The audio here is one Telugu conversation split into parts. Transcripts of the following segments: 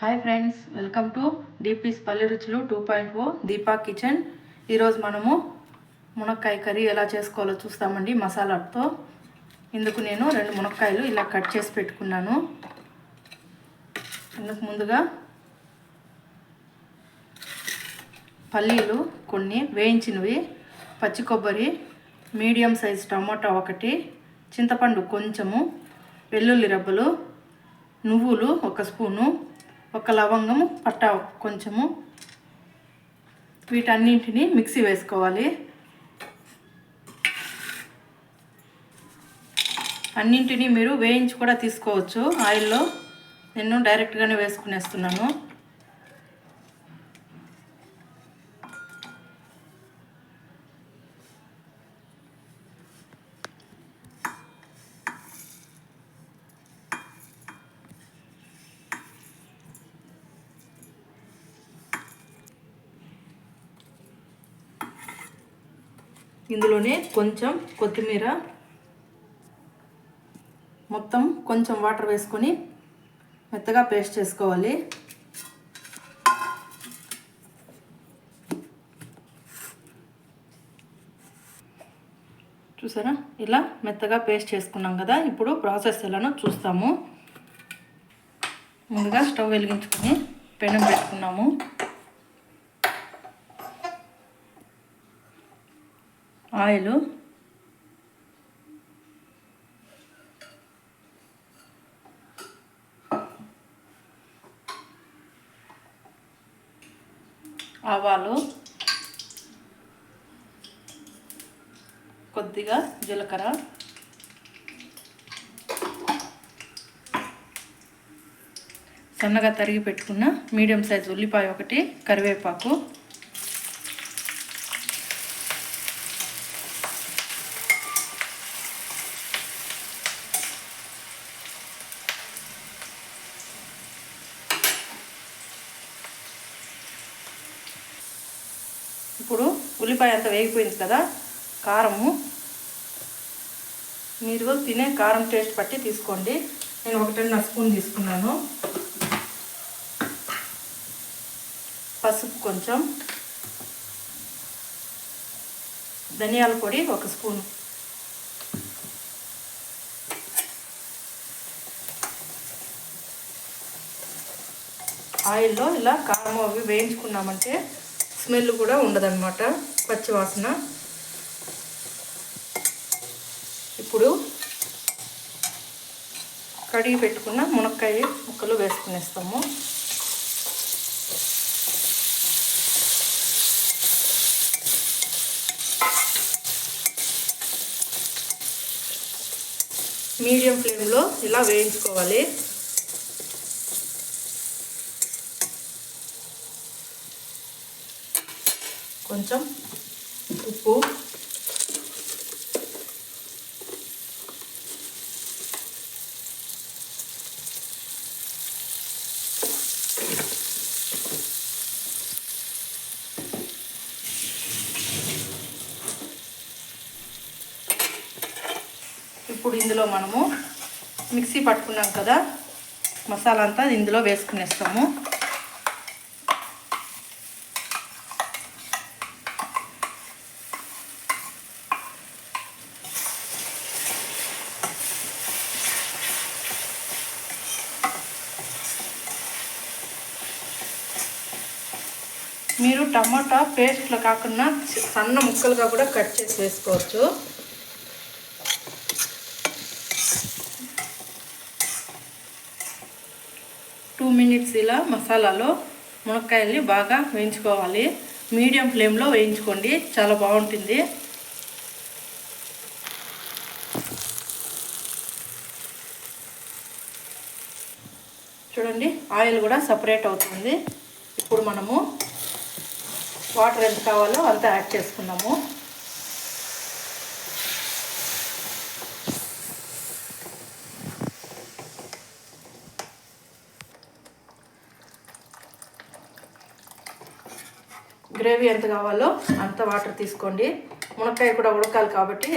Hi friends welcome to Deepa's పల్లె రుచులు two point O Deepa kitchen ఈరోజు మనము మునక్కాయ కర్రీ ఎలా చేసుకోవాలో చూస్తామండి మసాలాతో. ఇందుకు నేను రెండు మునక్కాయలు ఇలా కట్ చేసి పెట్టుకున్నాను. ఇందుకు ముందుగా పల్లీలు కొన్ని వేయించినవి పచ్చి కొబ్బరి మీడియం సైజ్ టమాటా ఒకటి చింతపండు కొంచెము వెల్లుల్లి రెబ్బలు నువ్వులు ఒక స్పూను ఒక లవంగము పట్టా కొంచెము. వీటన్నింటినీ మిక్సీ వేసుకోవాలి. అన్నింటినీ మీరు వేయించి కూడా తీసుకోవచ్చు. ఆయిల్లో నేను డైరెక్ట్గానే వేసుకునేస్తున్నాను. ఇందులోనే కొంచెం కొత్తిమీర మొత్తం కొంచెం వాటర్ వేసుకొని మెత్తగా పేస్ట్ చేసుకోవాలి. చూసారా? ఇలా మెత్తగా పేస్ట్ చేసుకున్నాం కదా ఇప్పుడు ప్రాసెస్ ఎలానో చూస్తాము. ముందుగా స్టవ్ వెలిగించుకొని పెనం పెట్టుకున్నాము. ఆయిల్. ఆవాలు. కొద్దిగా జీలకర్ర. సన్నగా తరిగి పెట్టుకున్న మీడియం సైజ్ ఉల్లిపాయ ఒకటి కరివేపాకు. ఇప్పుడు ఉల్లిపాయ అంతా వేగిపోయింది కదా కారము. మీరు తినే కారం టేస్ట్ పట్టి తీసుకోండి. నేను ఒకటిన్నర స్పూన్ తీసుకున్నాను. పసుపు కొంచెం. ధనియాల పొడి ఒక స్పూన్. ఆయిల్లో ఇలా కారం అవి వేయించుకున్నామంటే స్మెల్ కూడా ఉండదన్నమాట పచ్చి వాసన. ఇప్పుడు కడిగి పెట్టుకున్న మునక్కాయ ముక్కలు వేసుకునేస్తాము. మీడియం ఫ్లేమ్లో ఇలా వేయించుకోవాలి. కొంచెం ఉప్పు. ఇప్పుడు ఇందులో మనము మిక్సీ పట్టుకున్నాం కదా మసాలా అంతా ఇందులో వేసుకునేస్తాము. మీరు టమాటా పేస్ట్లో కాకుండా సన్న ముక్కలుగా కూడా కట్ చేసి వేసుకోవచ్చు. టూ మినిట్స్ ఇలా మసాలాలో మునక్కాయల్ని బాగా వేయించుకోవాలి. మీడియం ఫ్లేమ్లో వేయించుకోండి. చాలా బాగుంటుంది. చూడండి ఆయిల్ కూడా సపరేట్ అవుతుంది. ఇప్పుడు మనము వాటర్ ఎంత కావాలో అంత యాడ్ చేసుకున్నాము. గ్రేవీ ఎంత కావాలో అంత వాటర్ తీసుకోండి. మునక్కాయ కూడా ఉడకాలి కాబట్టి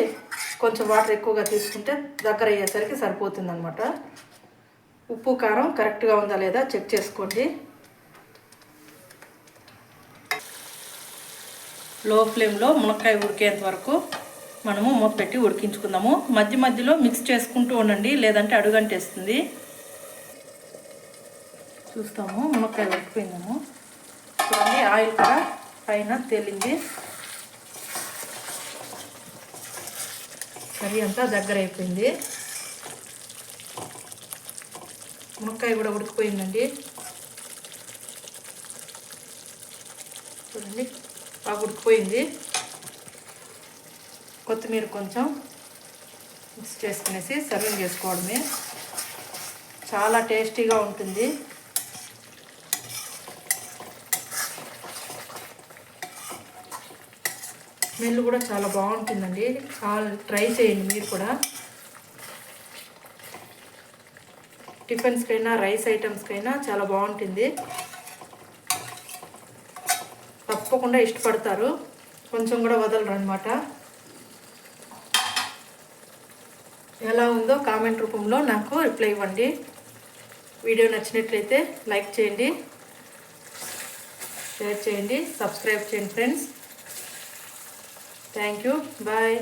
కొంచెం వాటర్ ఎక్కువగా తీసుకుంటే దగ్గర అయ్యేసరికి సరిపోతుంది అనమాట ఉప్పు కారం కరెక్ట్గా ఉందా లేదా చెక్ చేసుకోండి. లో ఫ్లేమ్లో మునక్కాయ ఉడికేంత వరకు మనము మూత పెట్టి ఉడికించుకుందాము. మధ్య మధ్యలో మిక్స్ చేసుకుంటూ ఉండండి లేదంటే అడుగంటేస్తుంది. చూస్తాము మునక్కాయ ఉడికిపోయిందాము. చూడండి ఆయిల్ కూడా పైన తేలింది. కర్రీ అంతా దగ్గర అయిపోయింది. మునక్కాయ కూడా ఉడికిపోయిందండి చూడండి బాగా ఉడికిపోయింది కొత్తిమీర కొంచెం మిక్స్ చేసుకునేసి సర్వింగ్ చేసుకోవడమే. చాలా టేస్టీగా ఉంటుంది. స్మెల్ కూడా చాలా బాగుంటుందండి. చాలా ట్రై చేయండి మీరు కూడా. టిఫిన్స్కైనా రైస్ ఐటమ్స్కైనా చాలా బాగుంటుంది. తప్పకుండా ఇష్టపడతారు. కొంచెం కూడా వదలరు అనమాట ఎలా ఉందో కామెంట్ రూపంలో నాకు రిప్లై ఇవ్వండి. వీడియో నచ్చినట్లయితే లైక్ చేయండి. షేర్ చేయండి. సబ్స్క్రైబ్ చేయండి ఫ్రెండ్స్. Thank you. బాయ్.